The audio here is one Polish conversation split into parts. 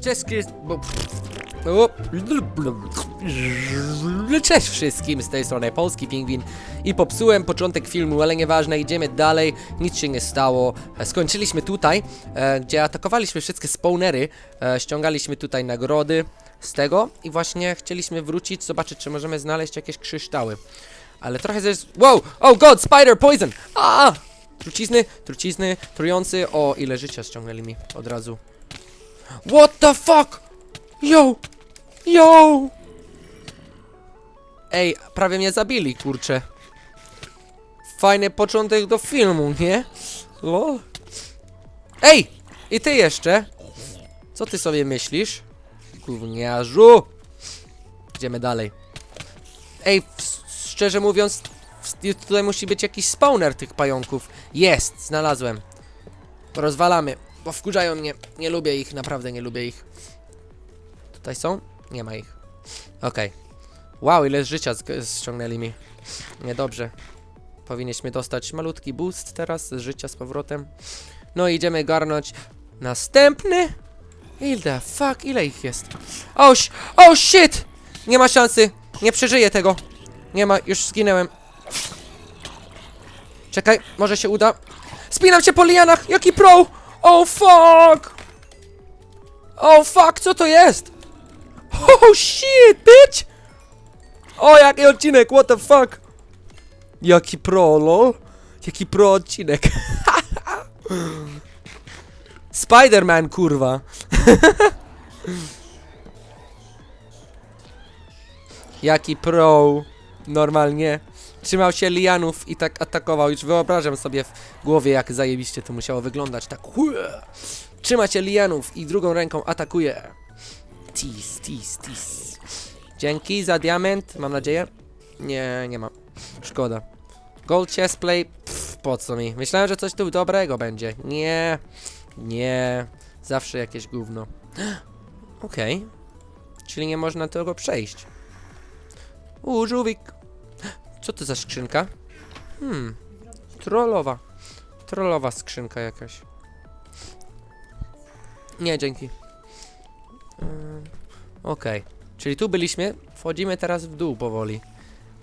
Cześć, bo... Cześć wszystkim, z tej strony Polski Pingwin i popsułem początek filmu, ale nieważne, idziemy dalej, nic się nie stało. E, Skończyliśmy tutaj, e, gdzie atakowaliśmy wszystkie spawnery, e, ściągaliśmy tutaj nagrody z tego i właśnie chcieliśmy wrócić, zobaczyć czy możemy znaleźć jakieś kryształy. Ale trochę jest... Wow! Oh god, spider, poison! A! Trucizny, trucizny, trujący, o ile życia ściągnęli mi od razu. What the fuck? Yo! Yo! Ej, prawie mnie zabili, kurczę. Fajny początek do filmu, nie? Lol. Ej! I ty jeszcze? Co ty sobie myślisz? Gówniarzu! Idziemy dalej. Ej, szczerze mówiąc, tutaj musi być jakiś spawner tych pająków. Jest, znalazłem. Rozwalamy, bo wkurzają mnie. Nie lubię ich, naprawdę nie lubię ich. Tutaj są? Nie ma ich. Okej. Wow, ile życia ściągnęli mi. Niedobrze. Powinniśmy dostać malutki boost teraz z życia z powrotem. No i idziemy garnąć następny. Ile fuck, ile ich jest? Oh, oh shit! Nie ma szansy. Nie przeżyję tego. Nie ma, już zginęłem. Czekaj, może się uda. Spinam się po lianach, jaki pro! Oh fuck! Oh fuck, co to jest? Oh shit, bitch! O, jaki odcinek, what the fuck? Jaki pro, lol? Jaki pro odcinek. Spider-Man, kurwa. Jaki pro. Normalnie. Trzymał się lianów i tak atakował. Już wyobrażam sobie w głowie, jak zajebiście to musiało wyglądać. Tak. Trzyma się lianów i drugą ręką atakuje. Tis, tis, tis. Dzięki za diament, mam nadzieję. Nie, nie mam. Szkoda. Gold chestplay, pff, po co mi? Myślałem, że coś tu dobrego będzie. Nie, nie. Zawsze jakieś gówno. Okej. Czyli nie można tego przejść. Żółwik. Co to za skrzynka? Hmm. Trollowa. Trollowa skrzynka jakaś. Nie, dzięki. Ym, Okej. Czyli tu byliśmy. Wchodzimy teraz w dół powoli.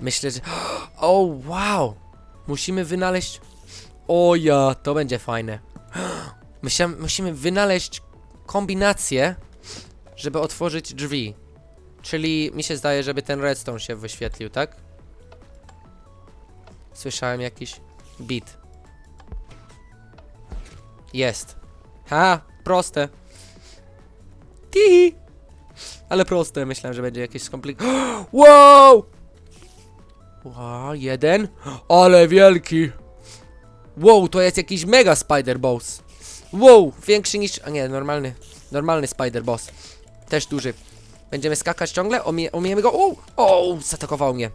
Myślę, że... O, wow! Musimy wynaleźć... O ja, to będzie fajne. Myślałem, musimy wynaleźć kombinację, żeby otworzyć drzwi. Czyli mi się zdaje, żeby ten redstone się wyświetlił, tak? Słyszałem jakiś beat. Jest. Ha, proste. Tihi. Ale proste, myślałem, że będzie jakieś skomplikowane. Wow! Wow, jeden. Ale wielki. Wow, to jest jakiś mega spider boss. Wow, większy niż... A nie, normalny. Normalny spider boss. Też duży. Będziemy skakać ciągle? Omie, omiejemy go. O, o, zaatakował mnie.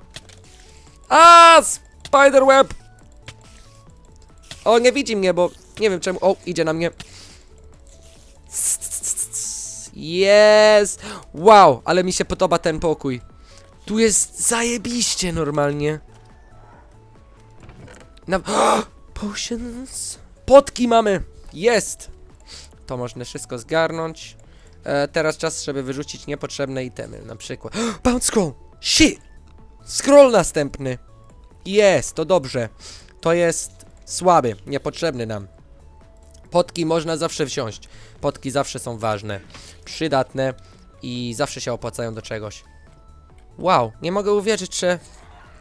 A, spider web. O, nie widzi mnie, bo nie wiem czemu. O, idzie na mnie. Jest! Wow, ale mi się podoba ten pokój. Tu jest zajebiście normalnie. Na... Potions. Potki mamy! Jest! To można wszystko zgarnąć. E, teraz czas, żeby wyrzucić niepotrzebne itemy, na przykład. Bounce scroll! Shit! Scroll następny! Jest, to dobrze. To jest słaby, niepotrzebny nam. Potki można zawsze wziąć. Potki zawsze są ważne, przydatne i zawsze się opłacają do czegoś. Wow, nie mogę uwierzyć, że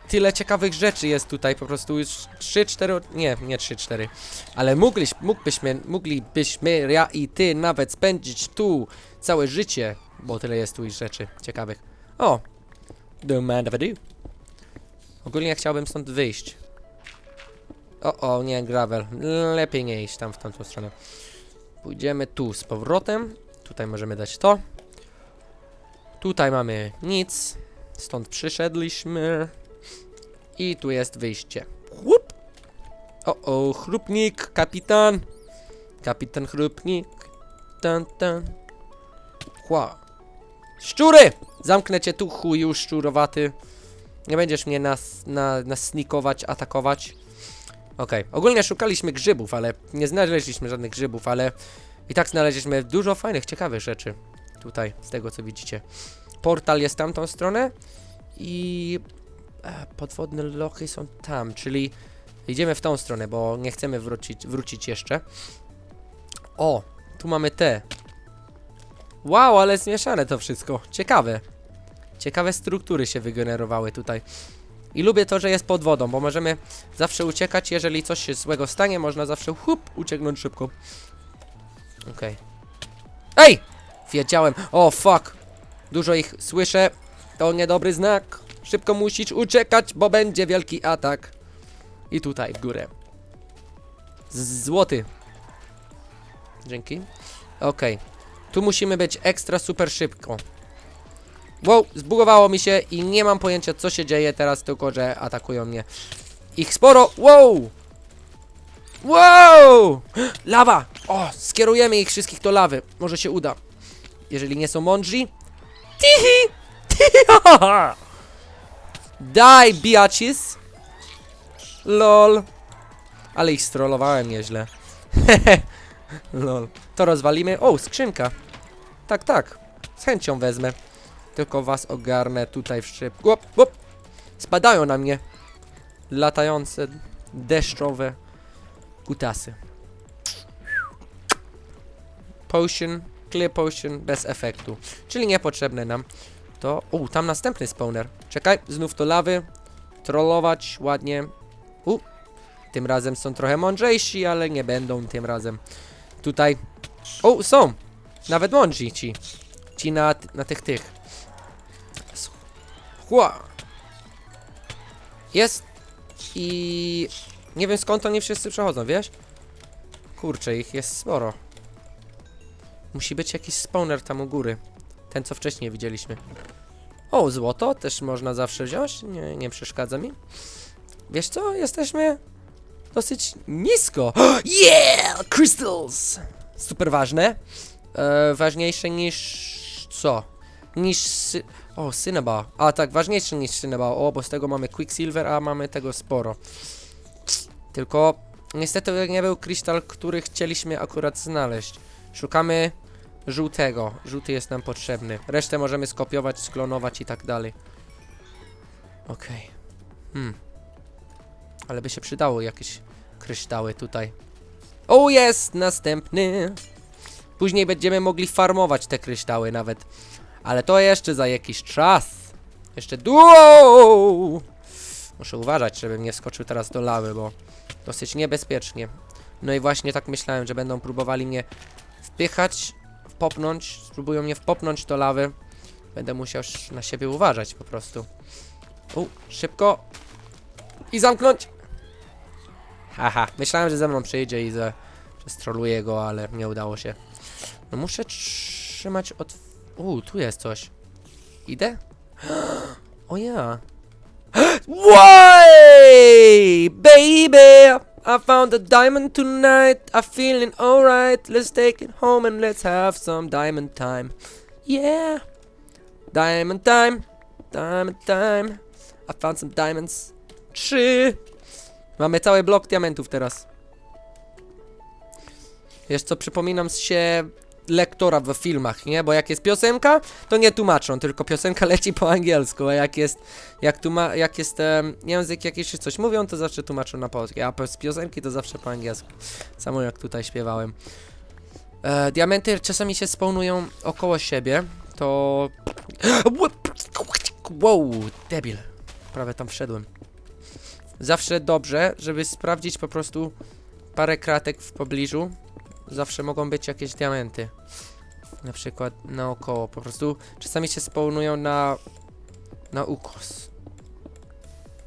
tyle ciekawych rzeczy jest tutaj, po prostu już 3-4, nie, nie 3-4, ale mogliś, mógłbyśmy, moglibyśmy, ja i ty nawet spędzić tu całe życie, bo tyle jest tu już rzeczy ciekawych. O, the man of a do. Ogólnie chciałbym stąd wyjść. O, o, nie, gravel. Lepiej nie iść tam w tamtą stronę. Pójdziemy tu z powrotem. Tutaj możemy dać to. Tutaj mamy nic. Stąd przyszedliśmy. I tu jest wyjście. Łup. O, o, chrupnik, kapitan. Kapitan chrupnik. Tan, tan. Chła. Szczury! Zamknę cię tu, chuju szczurowaty. Nie będziesz mnie nas, na, nasnikować, atakować. Okej, ogólnie szukaliśmy grzybów, ale nie znaleźliśmy żadnych grzybów, ale I tak znaleźliśmy dużo fajnych, ciekawych rzeczy. Tutaj, z tego co widzicie. Portal jest tamtą stronę i e, podwodne lochy są tam, czyli idziemy w tą stronę, bo nie chcemy wrócić, wrócić jeszcze. O, tu mamy te. Wow, ale zmieszane to wszystko. Ciekawe. Ciekawe struktury się wygenerowały tutaj. I lubię to, że jest pod wodą, bo możemy zawsze uciekać, jeżeli coś się złego stanie, można zawsze hup, ucieknąć szybko. Okej. Ej! Wiedziałem. O, fuck. Dużo ich słyszę. To niedobry znak. Szybko musisz uciekać, bo będzie wielki atak. I tutaj, w górę. Z złoty. Dzięki. Okej. Tu musimy być ekstra super szybko. Wow, zbugowało mi się i nie mam pojęcia co się dzieje teraz, tylko że atakują mnie. Ich sporo. Wow! Wow! Lawa! O, skierujemy ich wszystkich do lawy. Może się uda. Jeżeli nie są mądrzy. Tihi! Tiha! Daj, biatches! LOL. Ale ich strollowałem nieźle. LOL. To rozwalimy. O, skrzynka. Tak, tak. Z chęcią wezmę. Tylko was ogarnę tutaj w szyb. Łop, łop. Spadają na mnie. Latające, deszczowe kutasy. Potion, clear potion, bez efektu. Czyli niepotrzebne nam. To... U, tam następny spawner. Czekaj, znów to lawy. Trollować ładnie. U, tym razem są trochę mądrzejsi, ale nie będą tym razem. Tutaj... O, są! Nawet mądrzy ci. Ci na, na tych, tych. Chła! Jest! I... Nie wiem skąd oni wszyscy przechodzą, wiesz? Kurczę, ich jest sporo. Musi być jakiś spawner tam u góry. Ten, co wcześniej widzieliśmy. O, złoto też można zawsze wziąć. Nie, nie przeszkadza mi. Wiesz co? Jesteśmy dosyć nisko. Yeah! Crystals! Super ważne. E, ważniejsze niż... co? Niż... O, Cinnaball. A tak, ważniejsze niż Cinnaball. O, bo z tego mamy Quicksilver, a mamy tego sporo. Tylko niestety nie był krystal, który chcieliśmy akurat znaleźć. Szukamy żółtego. Żółty jest nam potrzebny. Resztę możemy skopiować, sklonować i tak dalej. Okej. Hmm. Ale by się przydało jakieś kryształy tutaj. O, jest! Następny! Później będziemy mogli farmować te kryształy nawet. Ale to jeszcze za jakiś czas. Jeszcze duo! Muszę uważać, żebym nie wskoczył teraz do lawy, bo dosyć niebezpiecznie. No i właśnie tak myślałem, że będą próbowali mnie wpychać, wpopnąć, spróbują mnie wpopnąć do lawy. Będę musiał na siebie uważać po prostu. U, szybko. I zamknąć. Haha, myślałem, że ze mną przyjdzie i że, że stroluję go, ale nie udało się. No muszę trzymać od... U, tu jest coś. Idę? O ja. Why, baby? I found a diamond tonight. I'm feeling alright. Let's take it home and let's have some diamond time. Yeah. Diamond time. Diamond time. I found some diamonds. Trzy. Mamy cały blok diamentów teraz. Wiesz co, przypominam się lektora w filmach, nie? Bo jak jest piosenka, to nie tłumaczą, tylko piosenka leci po angielsku, a jak jest, jak, tuma jak jest język jakiś czy coś mówią, to zawsze tłumaczą na polski, a z piosenki to zawsze po angielsku. Samo jak tutaj śpiewałem. E, diamenty czasami się spawnują około siebie, to... Wow, debil. Prawie tam wszedłem. Zawsze dobrze, żeby sprawdzić po prostu parę kratek w pobliżu. Zawsze mogą być jakieś diamenty. Na przykład naokoło. Po prostu czasami się spawnują na... na ukos.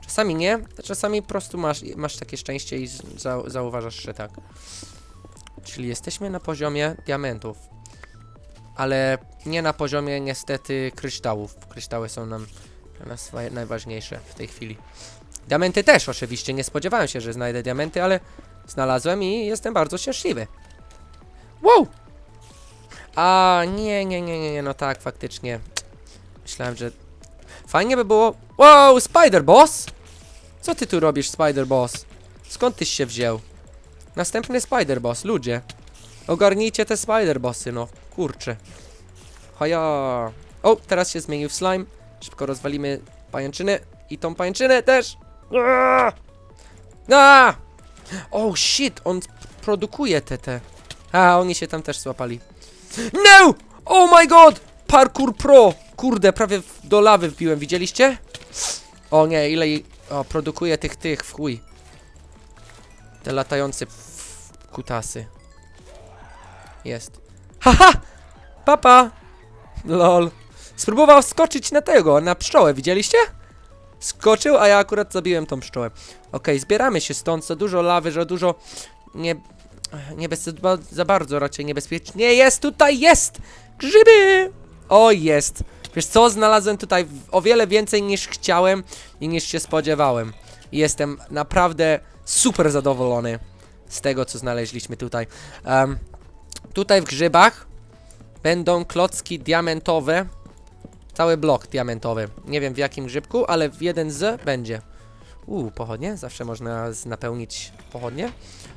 Czasami nie, czasami po prostu masz, masz takie szczęście i za, zauważasz, że tak. Czyli jesteśmy na poziomie diamentów. Ale nie na poziomie niestety kryształów. Kryształy są nam nas wa- najważniejsze w tej chwili. Diamenty też oczywiście, nie spodziewałem się, że znajdę diamenty, ale znalazłem i jestem bardzo szczęśliwy. Wow! A nie, nie, nie, nie, nie, no tak, faktycznie. Myślałem, że fajnie by było. Wow, Spider Boss! Co ty tu robisz, Spider Boss? Skąd tyś się wziął? Następny Spider Boss, ludzie. Ogarnijcie te spider bossy, no. Kurczę. Haja. O, teraz się zmienił w slime. Szybko rozwalimy pajęczynę. I tą pajęczynę też. Aaaa! Oh shit, on produkuje te te. A, oni się tam też złapali. No! Oh my god! Parkour Pro! Kurde, prawie do lawy wbiłem, widzieliście? O nie, ile jej... O, produkuje tych, tych, w chuj. Te latające kutasy. Jest. Haha! Papa! Lol. Spróbował skoczyć na tego, na pszczołę, widzieliście? Skoczył, a ja akurat zabiłem tą pszczołę. Okej, zbieramy się stąd, za dużo lawy, za dużo... Nie... Nie za- bardzo raczej niebezpiecznie. Jest, tutaj jest! Grzyby! O, jest. Wiesz co, znalazłem tutaj o wiele więcej niż chciałem i niż się spodziewałem. Jestem naprawdę super zadowolony z tego, co znaleźliśmy tutaj. Em, tutaj w grzybach będą klocki diamentowe. Cały blok diamentowy. Nie wiem w jakim grzybku, ale w jeden z będzie. Uuu, pochodnie? Zawsze można napełnić pochodnie.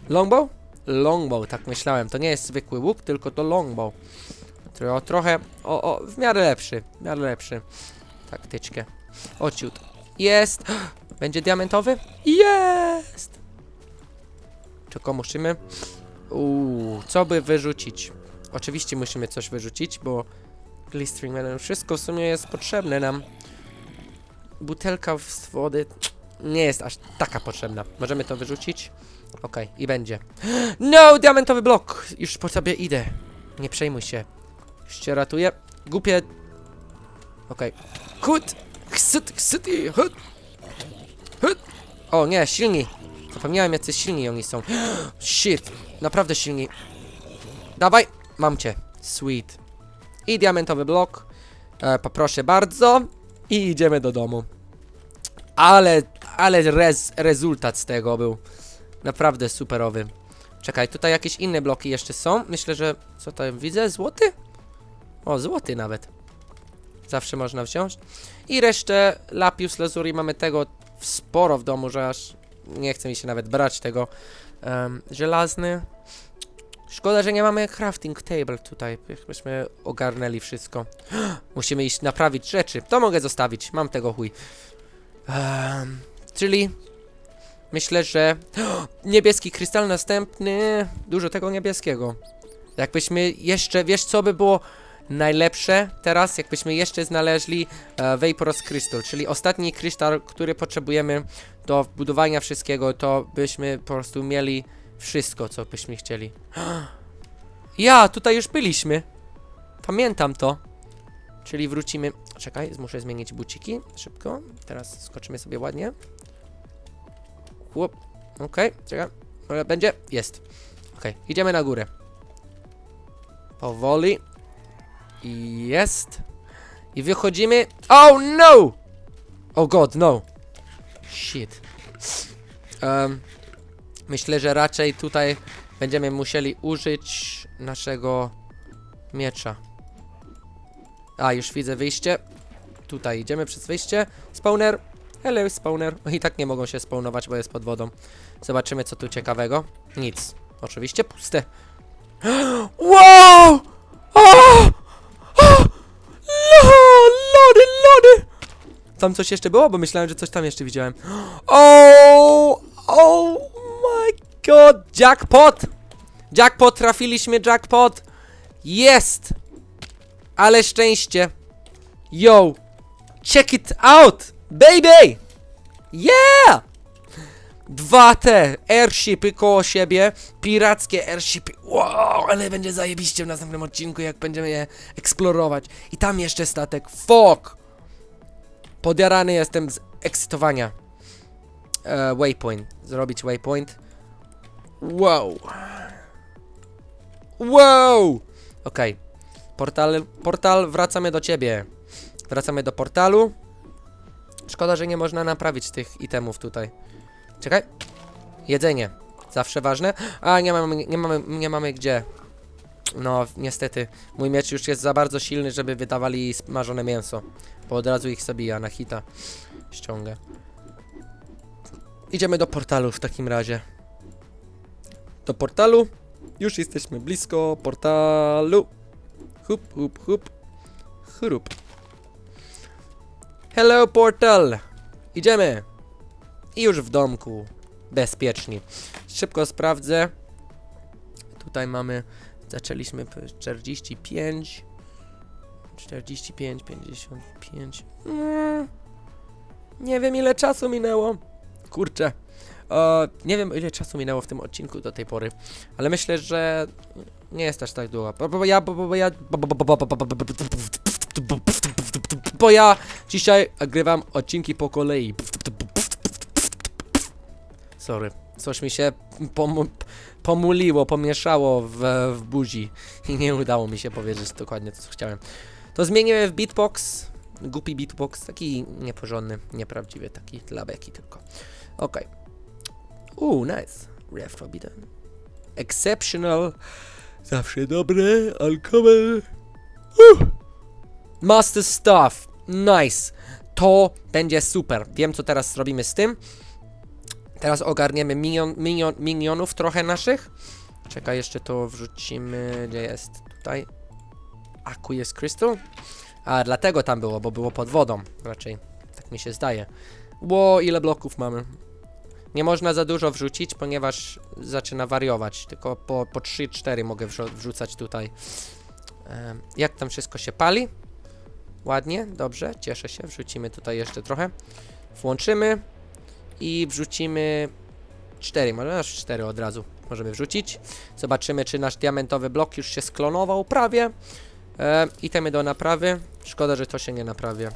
Longbow? Longbow, tak myślałem. To nie jest zwykły łuk, tylko to longbow. Tro, trochę, o, o, w miarę lepszy, w miarę lepszy. Taktyczkę. Ociut. Jest! Będzie diamentowy? Jest! Tylko musimy... Uuu, co by wyrzucić? Oczywiście musimy coś wyrzucić, bo glistering wszystko w sumie jest potrzebne nam. Butelka z wody nie jest aż taka potrzebna. Możemy to wyrzucić? Okej, i będzie. No, diamentowy blok! Już po sobie idę. Nie przejmuj się. Już cię ratuję. Głupie... Okej. Hut! Ksyt, ksyt i hut! Hut! O nie, silni! Zapomniałem jacy silni oni są. Shit! Naprawdę silni. Dawaj! Mam cię. Sweet. I diamentowy blok. E, poproszę bardzo. I idziemy do domu. Ale, ale rez, rezultat z tego był naprawdę superowy. Czekaj, tutaj jakieś inne bloki jeszcze są. Myślę, że... Co tam widzę? Złoty? O, złoty nawet. Zawsze można wziąć. I resztę lapius lazuli mamy tego sporo w domu, że aż nie chce mi się nawet brać tego. Em, żelazny. Szkoda, że nie mamy crafting table tutaj. Byśmy ogarnęli wszystko. Musimy iść naprawić rzeczy. To mogę zostawić. Mam tego chuj. Em, czyli myślę, że niebieski krystal następny. Dużo tego niebieskiego. Jakbyśmy jeszcze, wiesz co by było najlepsze teraz, jakbyśmy jeszcze znaleźli e, Vaporous Crystal, czyli ostatni krystal, który potrzebujemy do budowania wszystkiego, to byśmy po prostu mieli wszystko, co byśmy chcieli. Ja, tutaj już byliśmy. Pamiętam to. Czyli wrócimy. Czekaj, muszę zmienić buciki. Szybko. Teraz skoczymy sobie ładnie. Chłop. Okej, czekaj. Ale będzie? Jest. Okej, idziemy na górę. Powoli. Jest. I wychodzimy. Oh no! Oh god, no. Shit. Em, myślę, że raczej tutaj będziemy musieli użyć naszego miecza. A, już widzę wyjście. Tutaj idziemy przez wyjście. Spawner. Hello, spawner. I tak nie mogą się spawnować, bo jest pod wodą. Zobaczymy, co tu ciekawego. Nic. Oczywiście puste. Wow! O! O! Lo- Lody, lody! Tam coś jeszcze było? Bo myślałem, że coś tam jeszcze widziałem. O! Oh my god! Jackpot! Jackpot, trafiliśmy jackpot! Jest! Ale szczęście! Yo! Check it out! Baby! Yeah! Dwa te airshipy koło siebie, pirackie airshipy. Wow, ale będzie zajebiście w następnym odcinku, jak będziemy je eksplorować. I tam jeszcze statek. Fuck! Podjarany jestem z ekscytowania. E, waypoint. Zrobić waypoint. Wow. Wow! Okej. Portal, portal, wracamy do ciebie. Wracamy do portalu. Szkoda, że nie można naprawić tych itemów tutaj. Czekaj. Jedzenie. Zawsze ważne. A, nie mamy, nie mamy, nie mamy gdzie. No, niestety. Mój miecz już jest za bardzo silny, żeby wydawali smażone mięso. Bo od razu ich zabija na hita. Ściągę. Idziemy do portalu w takim razie. Do portalu. Już jesteśmy blisko portalu. Hup, hup, hup. Chrup. Hello, portal! Idziemy! I już w domku. Bezpiecznie. Szybko sprawdzę. Tutaj mamy. Zaczęliśmy p- 45. 45, 55. Mm, nie wiem ile czasu minęło. Kurczę. E, nie wiem ile czasu minęło w tym odcinku do tej pory, ale myślę, że nie jest aż tak długo. Ja, bo, bo, ja, bo, bo, bo, bo, bo, bo, bo, bo, bo ja dzisiaj nagrywam odcinki po kolei. Sorry, coś mi się pomu pomuliło, pomieszało w, w buzi i nie udało mi się powiedzieć dokładnie to, co chciałem. To zmienimy w beatbox, głupi beatbox, taki nieporządny, nieprawdziwy, taki dla beki tylko. Okej. Uuu, nice. Rare Forbidden. Exceptional. Zawsze dobre. Uncommon. Uh. Master Stuff. Nice. To będzie super. Wiem, co teraz zrobimy z tym. Teraz ogarniemy minion, minion, minionów trochę naszych. Czekaj, jeszcze to wrzucimy. Gdzie jest? Tutaj. Aku jest Crystal? A, dlatego tam było, bo było pod wodą. Raczej. Tak mi się zdaje. Ło, ile bloków mamy? Nie można za dużo wrzucić, ponieważ zaczyna wariować. Tylko po, po 3-4 mogę wrzu- wrzucać tutaj. Jak tam wszystko się pali? Ładnie, dobrze, cieszę się. Wrzucimy tutaj jeszcze trochę. Włączymy i wrzucimy 4, może aż 4 od razu możemy wrzucić. Zobaczymy, czy nasz diamentowy blok już się sklonował prawie. E, itemy do naprawy. Szkoda, że to się nie naprawia.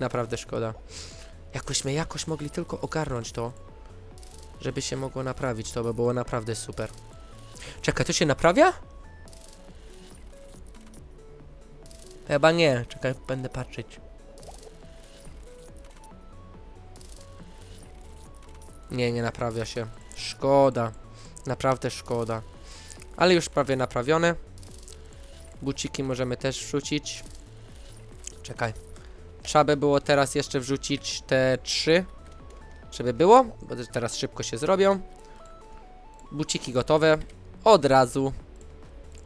Naprawdę szkoda. Jakośmy jakoś mogli tylko ogarnąć to, żeby się mogło naprawić. To by było naprawdę super. Czekaj, to się naprawia? Chyba nie. Czekaj, będę patrzeć. Nie, nie naprawia się. Szkoda. Naprawdę szkoda. Ale już prawie naprawione. Buciki możemy też wrzucić. Czekaj. Trzeba by było teraz jeszcze wrzucić te trzy. Żeby było, bo teraz szybko się zrobią. Buciki gotowe. Od razu.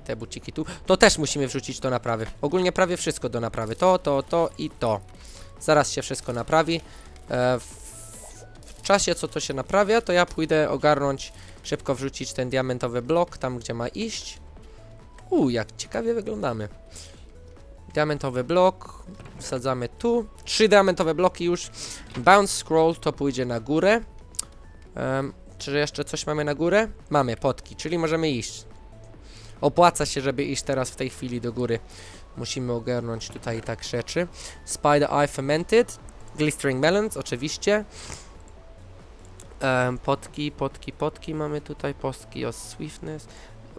Te buciki tu. To też musimy wrzucić do naprawy. Ogólnie prawie wszystko do naprawy. To, to, to i to. Zaraz się wszystko naprawi. E, w, czasie, co to się naprawia, to ja pójdę ogarnąć, szybko wrzucić ten diamentowy blok tam, gdzie ma iść. U, jak ciekawie wyglądamy. Diamentowy blok wsadzamy tu. Trzy diamentowe bloki już. Bounce scroll to pójdzie na górę. Em, czy jeszcze coś mamy na górę? Mamy potki, czyli możemy iść. Opłaca się, żeby iść teraz w tej chwili do góry. Musimy ogarnąć tutaj tak rzeczy. Spider Eye Fermented. Glistering Melons, oczywiście. Em, potki, potki, potki mamy tutaj. Postki o Swiftness.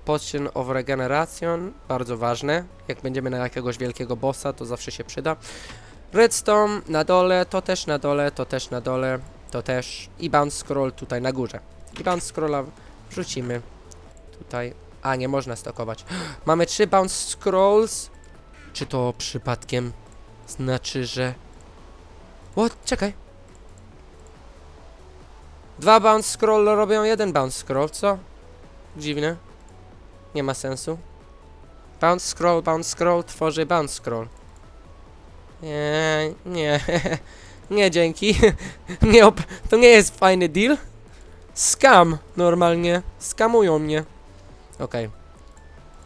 Potion of Regeneration, bardzo ważne. Jak będziemy na jakiegoś wielkiego bossa, to zawsze się przyda. Redstone na dole, to też na dole, to też na dole, to też. I bounce scroll tutaj na górze. I bounce scrolla wrzucimy tutaj. A, nie można stokować. Mamy trzy bounce scrolls. Czy to przypadkiem znaczy, że... What? Czekaj. Dwa bounce scroll robią jeden bounce scroll, co? Dziwne. Nie ma sensu. Bounce scroll, bounce scroll tworzy bounce scroll. Nie, nie, nie dzięki. nie, to nie jest fajny deal. Scam normalnie. Skamują mnie. Okej.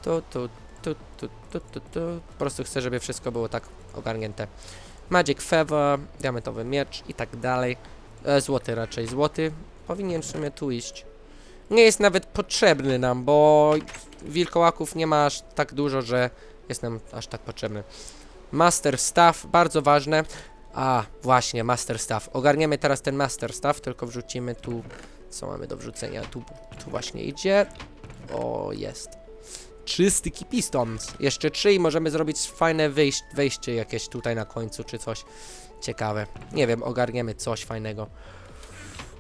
Tu, tu, tu, tu, tu, tu, tu. Po prostu chcę, żeby wszystko było tak ogarnięte. Magic Feather, diamentowy miecz i tak dalej. E, złoty raczej, złoty. Powinien w sumie tu iść. Nie jest nawet potrzebny nam, bo wilkołaków nie ma aż tak dużo, że jest nam aż tak potrzebny. Master Staff, bardzo ważne. A, właśnie, Master Staff. Ogarniemy teraz ten Master Staff, tylko wrzucimy tu, co mamy do wrzucenia. Tu, tu właśnie idzie. O, jest. Trzy styki pistons. Jeszcze trzy i możemy zrobić fajne wejś wejście jakieś tutaj na końcu, czy coś ciekawe. Nie wiem, ogarniemy coś fajnego.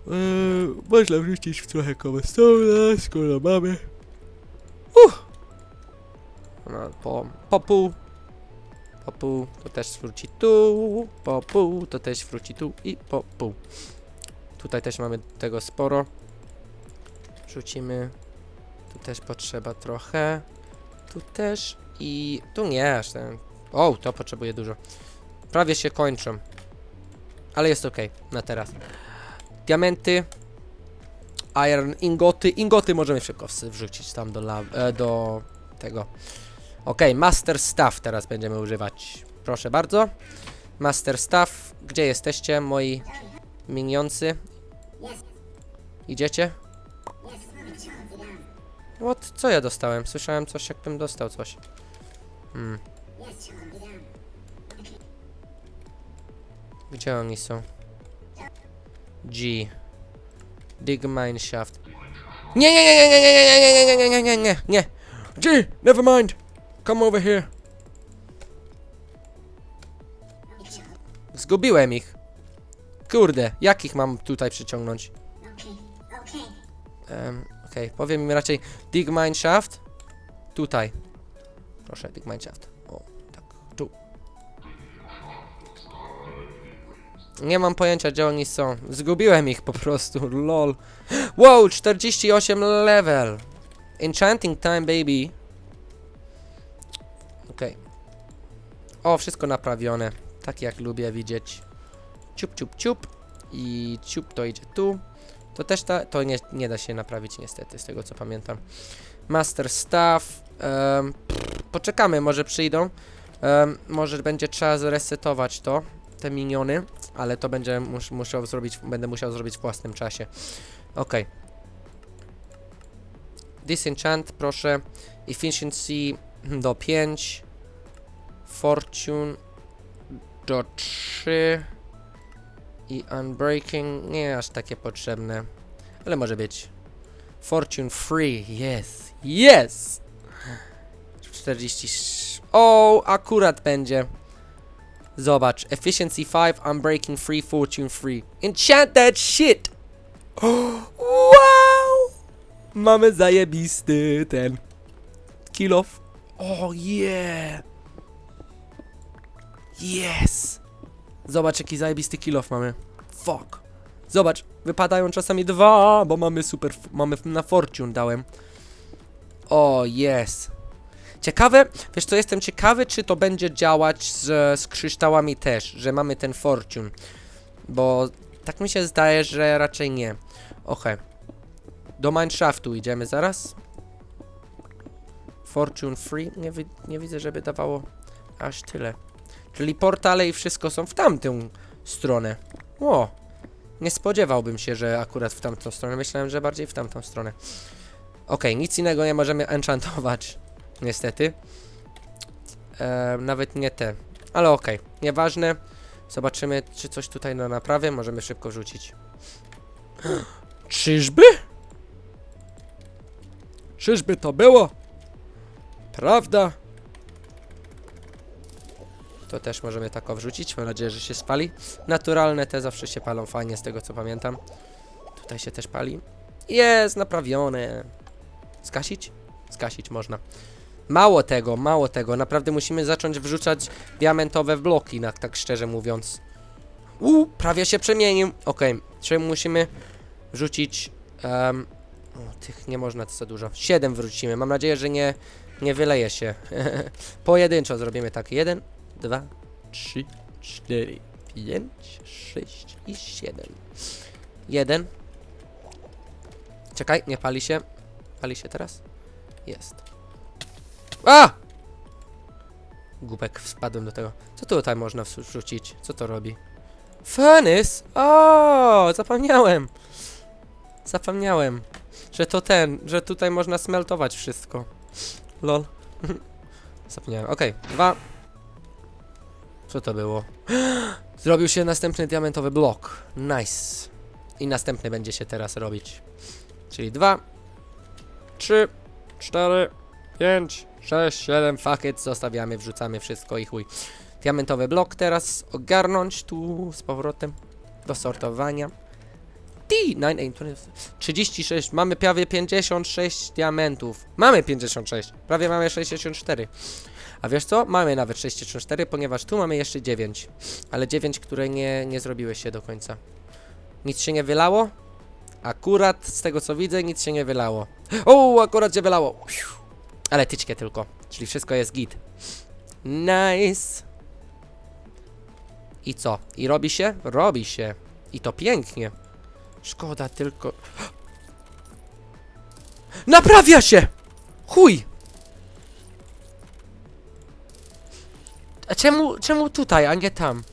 Eee, można wrzucić w trochę cobblestone, skoro mamy. Uff. No, po, po pół. Po pół to też wróci tu. Po pół to też wróci tu i po pół. Tutaj też mamy tego sporo. Wrzucimy Tu też potrzeba trochę. Tu też i... Tu nie, aż ten... O, to potrzebuje dużo. Prawie się kończą. Ale jest ok na teraz. Diamenty. Iron ingoty. Ingoty możemy szybko wrzucić tam do law, e, do tego. Ok, Master Staff teraz będziemy używać. Proszę bardzo. Master Staff. Gdzie jesteście, moi minioncy? Idziecie? What? Co ja dostałem? Słyszałem coś, jakbym dostał coś. Hmm. Gdzie oni są? G. Dig mine shaft. Nie, nie, nie, nie, nie, nie, nie, nie, nie, nie, nie, nie, nie. G, never mind. Come over here. Zgubiłem ich. Kurde, jakich mam tutaj przyciągnąć? Um, Okej, powiem im raczej dig mine shaft. Tutaj. Proszę, dig mine shaft. O, tak, tu. Nie mam pojęcia, gdzie oni są. Zgubiłem ich po prostu, lol. Wow, 48 level. Enchanting time, baby. Okej. O, wszystko naprawione. Tak jak lubię widzieć. Ciup, ciup, ciup. I ciup to idzie tu. To też ta, to nie, nie da się naprawić niestety, z tego co pamiętam. Master Staff. pff, poczekamy, może przyjdą. Em, może będzie trzeba zresetować to, te miniony, ale to będzie mus, musiał zrobić, będę musiał zrobić w własnym czasie. Ok. Disenchant, proszę. Efficiency do 5. Fortune do 3. I Unbreaking nie aż takie potrzebne, ale może być. Fortune Free, yes, yes! 40. O, akurat będzie. Zobacz, Efficiency 5, Unbreaking Free, Fortune Free. Enchant that shit! Wow! Mamy zajebisty ten. Kill off. O, yeah! Yes! Zobacz, jaki zajebisty kill off mamy. Fuck. Zobacz, wypadają czasami dwa, bo mamy super, mamy na fortune dałem. O, yes. Ciekawe, wiesz co, jestem ciekawy, czy to będzie działać z, z kryształami też, że mamy ten fortune. Bo tak mi się zdaje, że raczej nie. Okej. Do Mineshaftu idziemy zaraz. Fortune free? Nie, nie widzę, żeby dawało aż tyle. Czyli portale i wszystko są w tamtą stronę. O! Nie spodziewałbym się, że akurat w tamtą stronę. Myślałem, że bardziej w tamtą stronę. Okej, nic innego nie możemy enchantować. Niestety. E, nawet nie te. Ale okej, nieważne. Zobaczymy, czy coś tutaj na naprawie możemy szybko rzucić. Czyżby? Czyżby to było? Prawda? To też możemy tak wrzucić. Mam nadzieję, że się spali. Naturalne te zawsze się palą fajnie, z tego co pamiętam. Tutaj się też pali. Jest naprawione. Skasić? Skasić można. Mało tego, mało tego. Naprawdę musimy zacząć wrzucać diamentowe bloki, na, tak szczerze mówiąc. Uuu, prawie się przemienił. Okej, czyli musimy wrzucić... em, o, tych nie można to za dużo. Siedem wrzucimy. Mam nadzieję, że nie, nie wyleje się. Pojedynczo zrobimy tak. Jeden, dwa, trzy, cztery, pięć, sześć i siedem. Jeden. Czekaj, nie pali się. Pali się teraz? Jest. A! Głupek, spadłem do tego. Co tutaj można wrzucić? Co to robi? Furnace! O, zapomniałem. Zapomniałem, że to ten, że tutaj można smeltować wszystko. Lol. Zapomniałem. Okej, dwa. Co to było? Zrobił się następny diamentowy blok. Nice. I następny będzie się teraz robić. Czyli dwa, trzy, cztery, pięć, sześć, siedem, fuck it, zostawiamy, wrzucamy wszystko i chuj. Diamentowy blok teraz ogarnąć tu z powrotem do sortowania. T, 9, 8, 20, 36, mamy prawie 56 diamentów. Mamy 56, prawie mamy 64. A wiesz co? Mamy nawet 64, ponieważ tu mamy jeszcze 9. Ale 9, które nie, nie zrobiły się do końca. Nic się nie wylało, Akurat z tego co widzę nic się nie wylało. O, akurat się wylało. Ale tyczkie tylko, czyli wszystko jest git. Nice. I co? I robi się? Robi się. I to pięknie. Szkoda tylko... Naprawia się! Chuj! A czemu, czemu tutaj, a nie tam?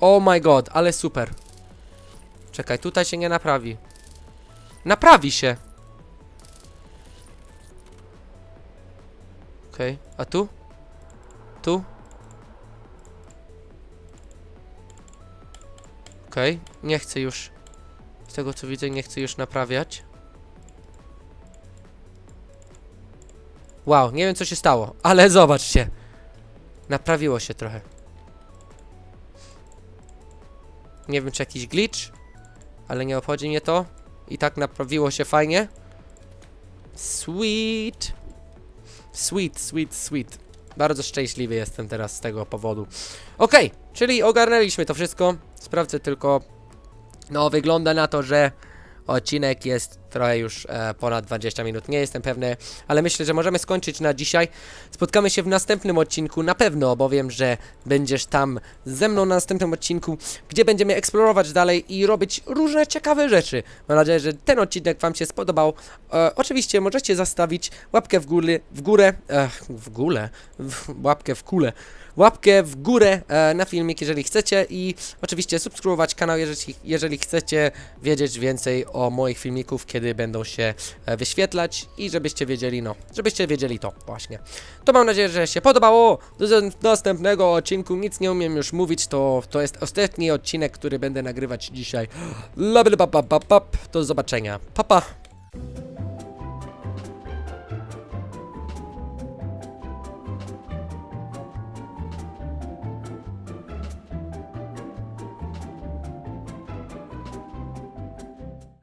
Oh my god, ale super. Czekaj, tutaj się nie naprawi. Naprawi się. Okej, a tu? Tu? Okej, nie chcę już. Z tego co widzę, nie chcę już naprawiać. Wow, nie wiem co się stało, ale zobaczcie. Naprawiło się trochę. Nie wiem czy jakiś glitch, ale nie obchodzi mnie to. I tak naprawiło się fajnie. Sweet. Sweet, sweet, sweet. Bardzo szczęśliwy jestem teraz z tego powodu. Okej, czyli ogarnęliśmy to wszystko. Sprawdzę tylko. No, wygląda na to, że odcinek jest trochę już e, ponad 20 minut. Nie jestem pewny, ale myślę, że możemy skończyć na dzisiaj. Spotkamy się w następnym odcinku, na pewno, bowiem, że będziesz tam ze mną na następnym odcinku, gdzie będziemy eksplorować dalej i robić różne ciekawe rzeczy. Mam nadzieję, że ten odcinek Wam się spodobał. E, oczywiście możecie zastawić łapkę w górę, w górę, e, w górę, w, łapkę w kulę, łapkę w górę e, na filmik, jeżeli chcecie i oczywiście subskrybować kanał, jeżeli, jeżeli chcecie wiedzieć więcej o moich filmików, kiedy będą się e, wyświetlać i żebyście wiedzieli, no, żebyście wiedzieli to właśnie. To mam nadzieję, że się podobało. Do następnego odcinku nic nie umiem już mówić, to, to jest ostatni odcinek, który będę nagrywać dzisiaj. Lablabababab. Do zobaczenia. Pa pa.